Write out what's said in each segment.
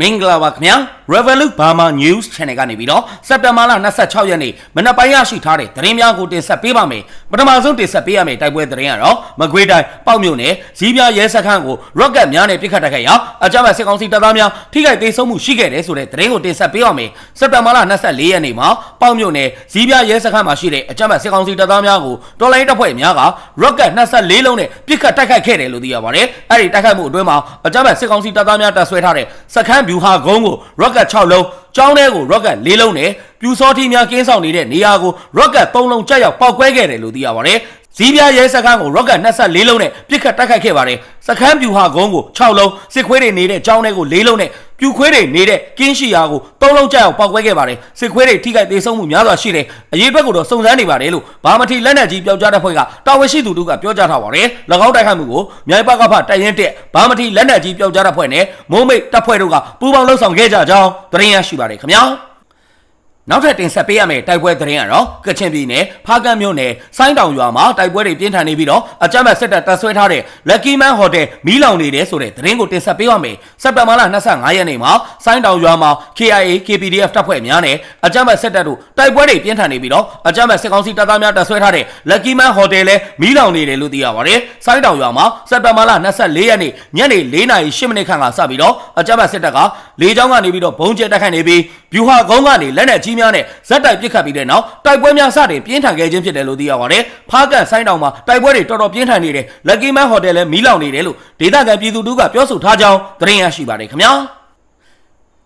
မင်္ဂလာပါခင်ဗျာ Revolut Burma News Channel ကနေပြီးတော့စက်တင်ဘာလ26ရက်နေ့မနက်ပိုင်းရရှိထားတဲ့သတင်းများကိုတင်ဆက်ပေးပါမယ်ပထမဆုံးတင်ဆက်ပေးရမယ့်တိုက်ပွဲသတင်းကတော့မကွေးတိုင်းပေါက်မြို့နယ်ဇီးပြားရဲစခန်းကို rocket များနဲ့ပစ်ခတ်တိုက်ခိုက်ရာအကြမ်းဖက်စစ်ကောင်စီတပ်သားများထိခိုက်ဒေဆုံးမှုရှိခဲ့တယ်ဆိုတဲ့သတင်းကိုတင်ဆက်ပေးပါမယ်စက်တင်ဘာလ24ရက်နေ့မှာပေါက်မြို့နယ်ဇီးပြားရဲစခန်းမှာရှိတဲ့အကြမ်းဖက်စစ်ကောင်စီတပ်သားများကိုတော်လိုင်းတပ်ဖွဲ့များက rocket 24လုံးနဲ့ပစ်ခတ်တိုက်ခိုက်ခဲ့တယ်လို့သိရပါတယ်အဲ့ဒီတိုက်ခိုက်မှုအတွင်းမှာအကြမ်းဖက်စစ်ကောင်စီတပ်သားများတပ်ဆွဲထားတဲ့စခန်းဗျူဟာကုန်းကို rocket 6လုံးကျောင်းထဲကို rocket 4လုံးနဲ့ပြူစောထီများကင်းဆောင်နေတဲ့နေရာကို rocket 3လုံးကြောက်ရောက်ပောက်ကွဲခဲ့တယ်လို့သိရပါတယ်ဇီးပြားရဲစခန်းကို rocket 24လုံးနဲ့ပစ်ခတ်တိုက်ခိုက်ခဲ့ပါတယ်စခန်းဗျူဟာကုန်းကို6လုံးစစ်ခွေးတွေနေတဲ့ကျောင်းထဲကို4လုံးနဲ့ ပြူခွေးတွေနေတဲ့ကင်းရှိရာကို3လုံးကြောက်ရောက်ပောက်ကွဲခဲ့ပါတယ်စစ်ခွေးတွေထိခိုက်သေးဆုံးမှုများစွာရှိတယ်အရေးအတွက်ကိုတော့စုံစမ်းနေပါတယ်လို့ဘာမထီလက်နက်ကြီးပြောက်ကြားတဲ့ဖွဲ့ကတာဝန်ရှိသူတို့ကပြောကြားထားပါတယ်၎င်းတိုက်ခိုက်မှုကိုမြိုင်ပကဖတိုင်ရင်တက်ဘာမထီလက်နက်ကြီးပြောက်ကြားတဲ့ဖွဲ့နဲ့မုံမိတ်တပ်ဖွဲ့တို့ကပူးပေါင်းလှုပ်ဆောင်ခဲ့ကြကြောင်းသတင်းရရှိပါတယ်ခင်ဗျာ နောက်ထပ်တင်ဆက်ပေးရမယ့်တိုက်ပွဲသတင်းကတော့ကချင်ပြည်နယ်ဖားကန့်မြို့နယ်စိုင်းတောင်ရွာမှာတိုက်ပွဲတွေပြင်းထန်နေပြီးတော့အကြမ်းဖက်စစ်တပ်တပ်ဆွဲထားတဲ့ Lucky Man Hotel မီးလောင်နေတယ်ဆိုတဲ့သတင်းကိုတင်ဆက်ပေးရမယ်။စက်တင်ဘာလ25ရက်နေ့မှာစိုင်းတောင်ရွာမှာ KIA KPDF တပ်ဖွဲ့များနဲ့အကြမ်းဖက်စစ်တပ်တို့တိုက်ပွဲတွေပြင်းထန်နေပြီးတော့အကြမ်းဖက်စစ်ကောင်စီတပ်သားများတပ်ဆွဲထားတဲ့ Lucky Man Hotel လည်းမီးလောင်နေတယ်လို့သိရပါတယ်။စိုင်းတောင်ရွာမှာစက်တင်ဘာလ24ရက်နေ့ညနေ4:08မိနစ်ခန့်ကစပြီးတော့အကြမ်းဖက်စစ်တပ်က လေကြောင်းကနေပြီးတော့ဘုံကျဲတိုက်ခိုက်နေပြီးဗျူဟာကုန်းကနေလက်နက်ကြီးများနဲ့ဇက်တိုက်ပစ်ခတ်ပြီးတဲ့နောက်တိုက်ပွဲများစတင်ပြင်းထန်ခဲ့ခြင်းဖြစ်တယ်လို့သိရပါတယ်။ဖားကန်ဆိုင်းတောင်မှာတိုက်ပွဲတွေတော်တော်ပြင်းထန်နေတယ်။ Lucky Man Hotel လည်းမီးလောင်နေတယ်လို့ဒေသခံပြည်သူတို့ကပြောဆိုထားကြောင်းသတင်းရရှိပါတယ်ခင်ဗျာ။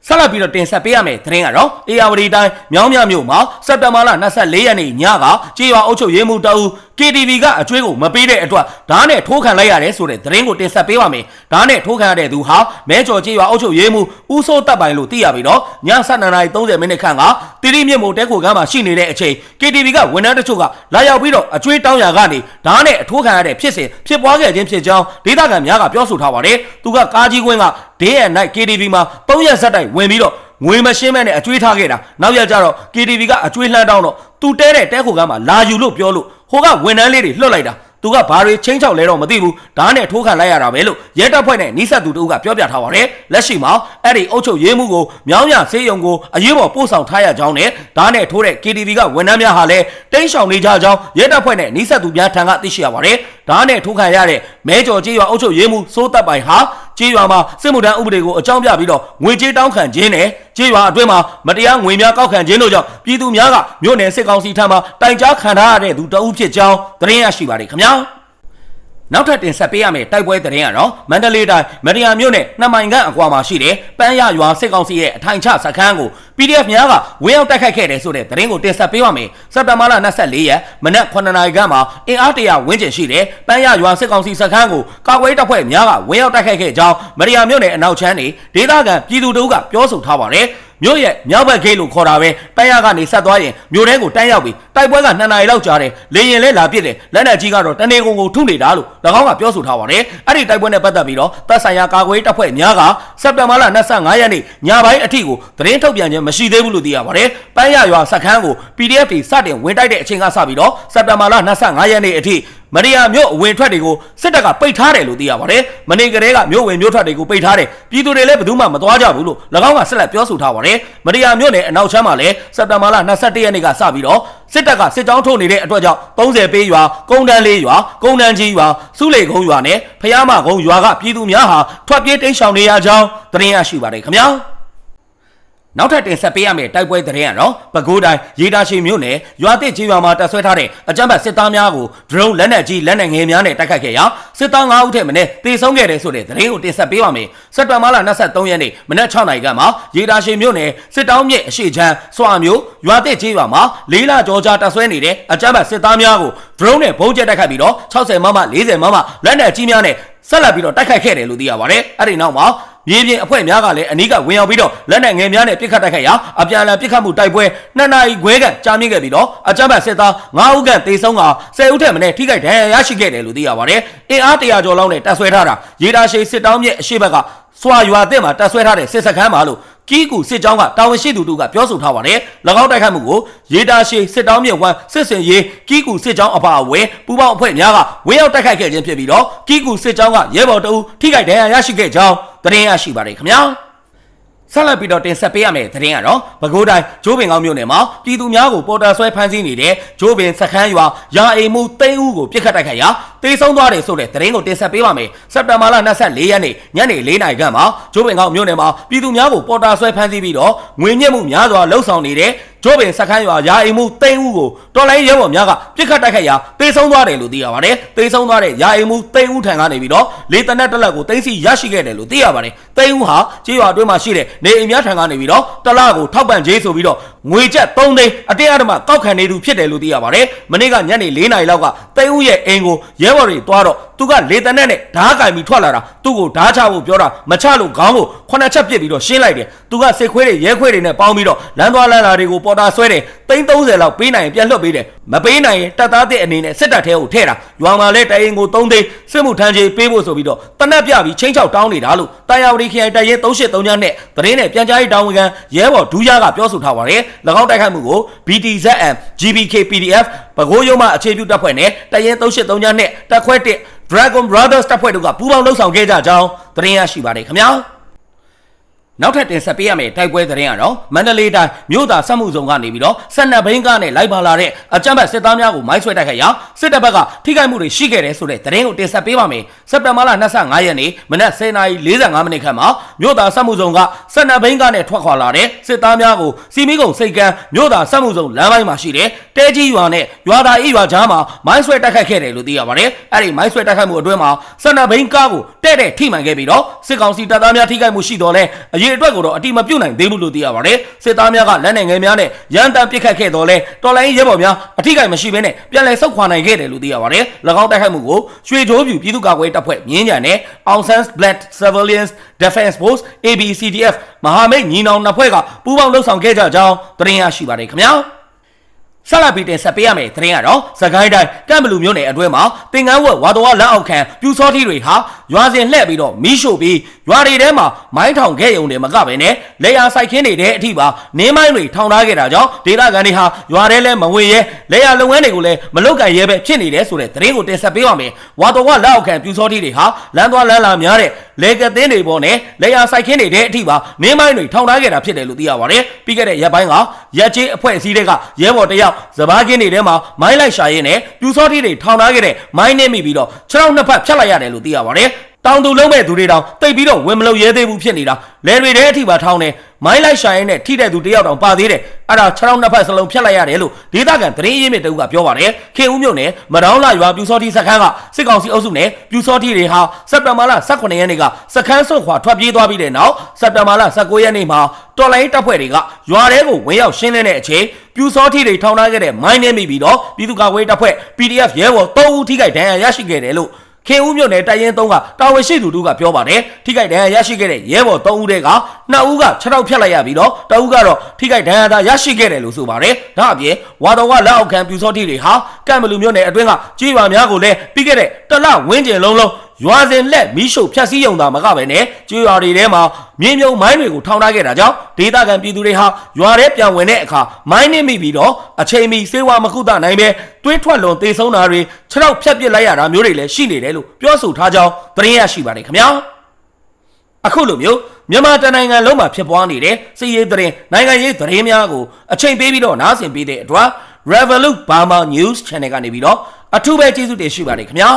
ဆက်လက်ပြီးတော့တင်ဆက်ပေးရမယ့်သတင်းကတော့အေယာဝတီတိုင်းမြောင်းမြမြို့မှာစက်တဘာလ24ရက်နေ့ညကကြေးရွာအုပ်ချုပ်ရေးမှူးတအူ KTV ကအကျွေးကိုမပေးတဲ့အတွက်ဓာတ်နဲ့ထိုးခံလိုက်ရတယ်ဆိုတဲ့သတင်းကိုတင်ဆက်ပေးပါမယ်။ဓာတ်နဲ့ထိုးခံရတဲ့သူဟာမဲကျော်ကြေးရွာအုပ်ချုပ်ရေးမှူးဦးစိုးတပ်ပိုင်လို့သိရပြီးတော့ည7:30မိနစ်ခန့်ကတိရိမြင့်မိုတဲခိုကမ်းမှာရှိနေတဲ့အချိန် KTV ကဝန်ထမ်းတချို့ကလာရောက်ပြီးတော့အကျွေးတောင်းရကနေဓာတ်နဲ့အထိုးခံရတဲ့ဖြစ်စဉ်ဖြစ်ပွားခဲ့ခြင်းဖြစ်ကြောင်းဒေသခံများကပြောဆိုထားပါတယ်။သူကကားကြီးကွင်းက day and night KTV မှာ3ရက်ဆက်တိုက်ဝင်ပြီးတော့ငွေမရှင်းမဲ့နဲ့အကျွေးထားခဲ့တာနောက်ရကြတော့ KTV ကအကျွေးလှမ်းတောင်းတော့ သူတဲတဲ့တဲခိုကမ်းမှာလာယူလို့ပြောလို့ဟိုကဝန်ထမ်းလေးတွေလွတ်လိုက်တာသူကဘာတွေချင်းချောက်လဲတော့မသိဘူးဓာတ်နဲ့ထိုးခံလိုက်ရတာပဲလို့ရဲတပ်ဖွဲ့နဲ့နီးစပ်သူတို့ကပြောပြထားပါတယ်လက်ရှိမှာအဲ့ဒီအုပ်ချုပ်ရေးမှုကိုမြောင်းရဆေးရုံကိုအရေးပေါ်ပို့ဆောင်ထားရကြောင်းနဲ့ဓာတ်နဲ့ထိုးတဲ့ KTV ကဝန်ထမ်းများဟာလည်းတိန့်ရှောင်နေကြကြောင်းရဲတပ်ဖွဲ့နဲ့နီးစပ်သူများထံကသိရှိရပါတယ်ဓာတ်နဲ့ထိုးခံရတဲ့မဲကျော်ကြေးရွာအုပ်ချုပ်ရေးမှုစိုးတပ်ပိုင်ဟာ ကြေးရွာမှာစစ်မှုထမ်းဥပဒေကိုအကြောင်းပြပြီးတော့ငွေကြေးတောင်းခံခြင်းနဲ့ကြေးရွာအတွင်းမှာမတရားငွေများကောက်ခံခြင်းတို့ကြောင့်ပြည်သူများကမြို့နယ်စစ်ကောင်စီထံမှတိုင်ကြားခံထားရတဲ့သူတအုပ်ဖြစ်ကြောင်းသတင်းရရှိပါတယ်ခင်ဗျာ နောက်ထပ်တင်ဆက်ပေးရမယ့်တိုက်ပွဲသတင်းကတော့မန္တလေးတိုင်းမရယာမြို့နယ်နှစ်မိုင်ခန့်အကွာမှာရှိတဲ့ပန်းရရွာစစ်ကောင်စီရဲ့အထိုင်ချစခန်းကို PDF များကဝင်းရောက်တိုက်ခိုက်ခဲ့တယ်ဆိုတဲ့သတင်းကိုတင်ဆက်ပေးပါမယ်။စက်တဘာလ24ရက်မနက်9နာရီခန့်မှာအင်အားတရာဝန်းကျင်ရှိတဲ့ပန်းရရွာစစ်ကောင်စီစခန်းကိုကာကွယ်တပ်ဖွဲ့များကဝင်းရောက်တိုက်ခိုက်ခဲ့ကြောင်းမရယာမြို့နယ်အနောက်ချမ်းနေဒေသခံပြည်သူတို့ကပြောဆိုထားပါတယ်။ မြို့ရဲ့မြောက်ဘက်ဂိတ်လို့ခေါ်တာပဲပန်းရကနေဆက်သွားရင်မြို့ထဲကိုတန်းရောက်ပြီးတိုက်ပွဲက2နာရီလောက်ကြာတယ်လေရင်လဲလာပစ်တယ်လက်နက်ကြီးကတော့တနေကုန်ကိုထုနေတာလို့၎င်းကပြောဆိုထားပါတယ်အဲ့ဒီတိုက်ပွဲနဲ့ပတ်သက်ပြီးတော့တပ်ဆိုင်ရာကာကွယ်တပ်ဖွဲ့များကစက်တင်ဘာလ25ရက်နေ့ညပိုင်းအထိကိုသတင်းထုတ်ပြန်ခြင်းမရှိသေးဘူးလို့သိရပါတယ်ပန်းရရွာစခန်းကို PDF တွေစတင်ဝင်တိုက်တဲ့အချိန်ကစပြီးတော့စက်တင်ဘာလ25ရက်နေ့အထိ မရိယာမြို့အဝင်ထွက်တွေကိုစစ်တပ်ကပိတ်ထားတယ်လို့သိရပါတယ်။မနေ့ကတည်းကမြို့ဝင်မြို့ထွက်တွေကိုပိတ်ထားတယ်။ပြည်သူတွေလည်းဘယ်သူမှမသွားကြဘူးလို့၎င်းကဆက်လက်ပြောဆိုထားပါတယ်။မရိယာမြို့နယ်အနောက်ချမ်းမှာလည်းစက်တဘာလ22ရက်နေ့ကစပြီးတော့စစ်တပ်ကစစ်ကြောင်းထုတ်နေတဲ့အတွက်ကြောင့်30ပေးရွာ၊ကုန်းတန်းလေးရွာ၊ကုန်းတန်းကြီးရွာ၊စုလေကုန်းရွာနဲ့ဖျားမကုန်းရွာကပြည်သူများဟာထွက်ပြေးတိမ်းရှောင်နေရကြောင်းသတင်းရရှိပါတယ်ခင်ဗျာ။ နောက်ထပ်တင်ဆက်ပေးရမယ့်တိုက်ပွဲသတင်းကတော့ပဲခူးတိုင်းရေတာရှိမြို့နယ်ရွာတစ်ကြီးရွာမှာတပ်ဆွဲထားတဲ့အကြမ်းဖက်စစ်သားများကို drone လက်နက်ကြီးလက်နက်ငယ်များနဲ့တိုက်ခိုက်ခဲ့ရာစစ်သား9ဦးထက်မနည်းသေဆုံးခဲ့တယ်ဆိုတဲ့သတင်းကိုတင်ဆက်ပေးပါမယ်။စက်တင်ဘာလ23ရက်နေ့မနက်6နာရီခန့်မှာရေတာရှိမြို့နယ်စစ်တောင်းမြစ်အရှိချမ်းစွာမျိုးရွာတစ်ကြီးရွာမှာလေးလကြောကြားတပ်ဆွဲနေတဲ့အကြမ်းဖက်စစ်သားများကို drone နဲ့ဘုံကျဲတိုက်ခိုက်ပြီးတော့60မမ40မမလက်နက်ကြီးများနဲ့ဆက်လက်ပြီးတော့တိုက်ခိုက်ခဲ့တယ်လို့သိရပါတယ်။အဲ့ဒီနောက်မှာ မြေပြင်အဖွဲ့များကလည်းအနီးကဝင်ရောက်ပြီးတော့လက်နက်ငယ်များနဲ့ပစ်ခတ်တိုက်ခိုက်ရာအပြန်အလှန်ပစ်ခတ်မှုတိုက်ပွဲနှစ်နာရီခွဲကကြာမြင့်ခဲ့ပြီးတော့အကြမ်းဖက်စစ်သား9ဦးခန့်သေဆုံးက10ဦးထက်မနည်းထိခိုက်ဒဏ်ရာရရှိခဲ့တယ်လို့သိရပါတယ်။အင်အား100ကျော်လောက်နဲ့တပ်ဆွဲထားတာရေတာရှိစစ်တောင်းမြစ်အရှိဘက်ကစွာရွာတဲ့မှာတပ်ဆွဲထားတဲ့စစ်စခန်းမှာလို့ ကီးကူစစ်ကြောင်းကတာဝန်ရှိသူတို့ကပြောဆိုထားပါတယ်။၎င်းတိုက်ခိုက်မှုကိုရေတာရှိစစ်တောင်းမြစ်ဝမ်းစစ်စင်ရေးကီးကူစစ်ကြောင်းအပါအဝင်ပူးပေါင်းအဖွဲ့များကဝင်းရောက်တိုက်ခိုက်ခဲ့ခြင်းဖြစ်ပြီးတော့ကီးကူစစ်ကြောင်းကရဲဘော်တအူးထိခိုက်ဒဏ်ရာရရှိခဲ့ကြောင်းသတင်းရရှိပါတယ်ခင်ဗျာ။ ဆက်လက်ပြီးတော့တင်ဆက်ပေးရမယ့်သတင်းကတော့ပဲခူးတိုင်းဂျိုးပင်ကောင်းမြို့နယ်မှာပြည်သူများကိုပေါ်တာဆွဲဖမ်းဆီးနေတဲ့ဂျိုးပင်စခန်းရွာရာအိမ်မှုသိန်းဦးကိုပြစ်ခတ်တိုက်ခိုက်ရာတေဆုံးသွားတယ်ဆိုတဲ့သတင်းကိုတင်ဆက်ပေးပါမယ်စက်တင်ဘာလ24ရက်နေ့ညနေ4နာရီခန့်မှာဂျိုးပင်ကောင်းမြို့နယ်မှာပြည်သူများကိုပေါ်တာဆွဲဖမ်းဆီးပြီးတော့ငွေညက်မှုများစွာလှုပ်ဆောင်နေတဲ့ ဂျိုးပင်စခန်းရွာရာအိမ်မှုသိန်းဦးကိုတော်လိုင်းရဲဘော်များကပြစ်ခတ်တိုက်ခိုက်ရာတေဆုံးသွားတယ်လို့သိရပါတယ်တေဆုံးသွားတဲ့ရာအိမ်မှုသိန်းဦးထံကနေပြီးတော့လေတနက်တက်လက်ကိုတင်းစီရရှိခဲ့တယ်လို့သိရပါတယ်သိန်းဦးဟာကြေးရွာအတွင်းမှာရှိတဲ့နေအိမ်များထံကနေပြီးတော့တလကိုထောက်ပံ့ကြေးဆိုပြီးတော့ ငွေကျပ်3သိန်းအတင်းအဓမ္မကောက်ခံနေသူဖြစ်တယ်လို့သိရပါတယ်မနေ့ကညနေ4နာရီလောက်ကသိန်းဦးရဲ့အိမ်ကိုရဲဘော်တွေတွားတော့သူကလေတနက်နဲ့ဓားကင်ပြီးထွက်လာတာသူ့ကိုဓားချဖို့ပြောတာမချလို့ခေါင်းကိုခုနှစ်ချက်ပစ်ပြီးတော့ရှင်းလိုက်တယ်သူကစစ်ခွေးတွေရဲခွေးတွေနဲ့ပေါင်းပြီးတော့လမ်းသွားလမ်းလာတွေကိုပေါ်တာဆွဲတယ်သိန်း30လောက်ပေးနိုင်ရင်ပြန်လွှတ်ပေးတယ်မပေးနိုင်ရင်တပ်သားတဲ့အနေနဲ့စစ်တပ်ထဲကိုထည့်တာရွာမှာလဲတရင်ကို3သိန်းစစ်မှုထမ်းချေပေးဖို့ဆိုပြီးတော့တနက်ပြပြီးချင်းချောက်တောင်းနေတာလို့တာယာဝတီခရိုင်တရင်383ညနဲ့သတင်းနဲ့ပြန်ကြားရေးတာဝန်ခံရဲဘော်ဒူးရကပြောဆိုထားပါတယ်၎င်းတိုက်ခိုက်မှုကို BTZM GBK PDF ဘကိုးရုံးမှအခြေပြုတပ်ဖွဲ့နဲ့တရင်383ညနဲ့တပ်ခွဲ1 Dragon Brothers တပ်ဖွဲ့တို့ကပူးပေါင်းလှုပ်ဆောင်ခဲ့ကြကြောင်းသတင်းရရှိပါတယ်ခင်ဗျာ နောက်ထပ်တင်ဆက်ပေးရမယ့်တိုက်ပွဲသတင်းကတော့မန္တလေးတိုင်းမြို့သားစက်မှုစုံကနေပြီးတော့ဆက်နက်ဘိန်းကားနဲ့လိုက်ပါလာတဲ့အကြမ်းဖက်စစ်သားများကိုမိုင်းဆွဲတိုက်ခိုက်ရာစစ်တပ်ဘက်ကထိခိုက်မှုတွေရှိခဲ့တယ်ဆိုတဲ့သတင်းကိုတင်ဆက်ပေးပါမယ်။စက်တင်ဘာလ25ရက်နေ့မနက်10:45မိနစ်ခန့်မှာမြို့သားစက်မှုစုံကဆက်နက်ဘိန်းကားနဲ့ထွက်ခွာလာတဲ့စစ်သားများကိုစီမီကုံစိတ်ကမ်းမြို့သားစက်မှုစုံလမ်းပိုင်းမှာရှိတဲ့တဲကြီးရွာနဲ့ရွာသားအေးရွာကြားမှာမိုင်းဆွဲတိုက်ခိုက်ခဲ့တယ်လို့သိရပါတယ်။အဲ့ဒီမိုင်းဆွဲတိုက်ခိုက်မှုအတွင်းမှာဆက်နက်ဘိန်းကားကိုတဲ့တဲ့ထိမှန်ခဲ့ပြီးတော့စစ်ကောင်စီတပ်သားများထိခိုက်မှုရှိတော့လဲအရေးအတွက်ကိုတော့အတိမပြုတ်နိုင်သေးဘူးလို့သိရပါတယ်စစ်သားများကလက်နယ်ငယ်များနဲ့ရန်တမ်းပစ်ခတ်ခဲ့တော့လဲတော်လိုင်းရဲဘော်များအထိကိမရှိဘဲနဲ့ပြန်လည်ဆုတ်ခွာနိုင်ခဲ့တယ်လို့သိရပါတယ်၎င်းတိုက်ခိုက်မှုကိုရွှေချိုးပြူပြည်သူ့ကာကွယ်တပ်ဖွဲ့မြင်းကြံနဲ့ Aung San Black Civilians Defense Force ABCDF မဟာမိတ်ညီနောင်နှစ်ဖွဲ့ကပူးပေါင်းလှုပ်ဆောင်ခဲ့ကြကြောင်းသတင်းရရှိပါတယ်ခင်ဗျာ ဆက်လက်ပြီးတင်ဆက်ပေးရမယ့်သတင်းကတော့စကိုင်းတိုင်းကမ်ဘလူမြို့နယ်အတွင်းမှာတင်ကန်းဝက်ဝါတော်လက်အောက်ခံပြူစောထီတွေဟာရွာစဉ်လှည့်ပြီးတော့မီးရှို့ပြီးရွာတွေထဲမှာမိုင်းထောင်ခဲ့ရုံတွေမကပဲနဲ့လေယာစိုက်ခင်းတွေတဲ့အထိပါနင်းမိုင်းတွေထောင်ထားခဲ့တာကြောင့်ဒေသခံတွေဟာရွာထဲလဲမဝင်ရဲလေယာလုပ်ငန်းတွေကိုလည်းမလုပ်ကင်ရဲပဲဖြစ်နေတယ်ဆိုတဲ့သတင်းကိုတင်ဆက်ပေးပါမယ်ဝါတော်ကလက်အောက်ခံပြူစောထီတွေဟာလမ်းသွားလမ်းလာများတဲ့လေကသင်းတွေပေါ်နဲ့လေယာစိုက်ခင်းတွေတဲ့အထိပါနင်းမိုင်းတွေထောင်ထားခဲ့တာဖြစ်တယ်လို့သိရပါတယ်ပြီးခဲ့တဲ့ရက်ပိုင်းကရက်ချေးအဖွဲ့အစည်းတွေကရဲဘော်တယောက်စပားကင်းတွေထဲမှာမိုင်းလိုက်ရှာရင်းနဲ့ပြူစောထီတွေထောင်ထားခဲ့တဲ့မိုင်းနဲ့မိပြီးတော့ခြေထောက်နှစ်ဖက်ဖြတ်လိုက်ရတယ်လို့သိရပါတယ်တောင်သူလုံးမဲ့သူတွေတောင်တိတ်ပြီးတော့ဝင်မလို့ရဲသေးဘူးဖြစ်နေတာလယ်တွေထဲအထိပါထောင်းတယ် မိုင်းလိုက်ရှာရင်နဲ့ထိတဲ့သူတယောက်တောင်ပါသေးတယ်အဲ့ဒါ6ထောင်နှစ်ဖက်စလုံးဖြတ်လိုက်ရတယ်လို့ဒေသခံသတင်းရင်းမြစ်တူကပြောပါတယ်ခင်ဦးမြို့နယ်မတောင်းလာရွာပြူစောတိစခန်းကစစ်ကောင်စီအုပ်စုနဲ့ပြူစောတိတွေဟာစက်တဘာလ18ရက်နေ့ကစခန်းဆွတ်ခွာထွက်ပြေးသွားပြီးတဲ့နောက်စက်တဘာလ19ရက်နေ့မှာတော်လိုင်းတပ်ဖွဲ့တွေကရွာထဲကိုဝင်ရောက်ရှင်းလင်းတဲ့အချိန်ပြူစောတိတွေထောင်းထားခဲ့တဲ့မိုင်းနဲ့မိပြီးတော့ပြည်သူ့ကာကွယ်တပ်ဖွဲ့ PDF ရဲဘော်3ဦးထိခိုက်ဒဏ်ရာရရှိခဲ့တယ်လို့ ခင်ဦးမြို့နယ်တိုင်ရင်3ကတာဝန်ရှိသူတို့ကပြောပါတယ်ထိခိုက်ဒဏ်ရာရရှိခဲ့တဲ့ရဲဘော်3ဦးတည်းက2ဦးက6ထောက်ဖြတ်လိုက်ရပြီးတော့တဦးကတော့ထိခိုက်ဒဏ်ရာသာရရှိခဲ့တယ်လို့ဆိုပါတယ်ဒါအပြင်ဝါတော်ကလက်အောက်ခံပြူစောတိတွေဟာကံမလူမြို့နယ်အတွင်းကကြေးရွာများကိုလည်းပြီးခဲ့တဲ့တလဝင်းကျင်လုံးလုံး ရွာစဉ်လက်မီးရှို့ဖျက်ဆီးရုံသာမကပဲနဲ့ကျွော်တွေထဲမှာမြင်းမြုံမိုင်းတွေကိုထောင်ထားခဲ့တာကြောင့်ဒေသခံပြည်သူတွေဟာရွာထဲပြန်ဝင်တဲ့အခါမိုင်းနှင်းမိပြီးတော့အချိန်မီစေဝါမကုသနိုင်ပဲတွေးထွက်လွန်သေဆုံးတာတွေခြေထောက်ဖြတ်ပစ်လိုက်ရတာမျိုးတွေလည်းရှိနေတယ်လို့ပြောဆိုထားကြောင်းသတင်းရရှိပါတယ်ခင်ဗျာအခုလိုမျိုးမြန်မာတနိုင်ငံလုံးမှာဖြစ်ပွားနေတဲ့စီးရေးသတင်းနိုင်ငံရေးသတင်းများကိုအချိန်ပေးပြီးတော့နားဆင်ပေးတဲ့အတွက် Revolut Burma News Channel ကနေပြီးတော့အထူးပဲကျေးဇူးတင်ရှိပါတယ်ခင်ဗျာ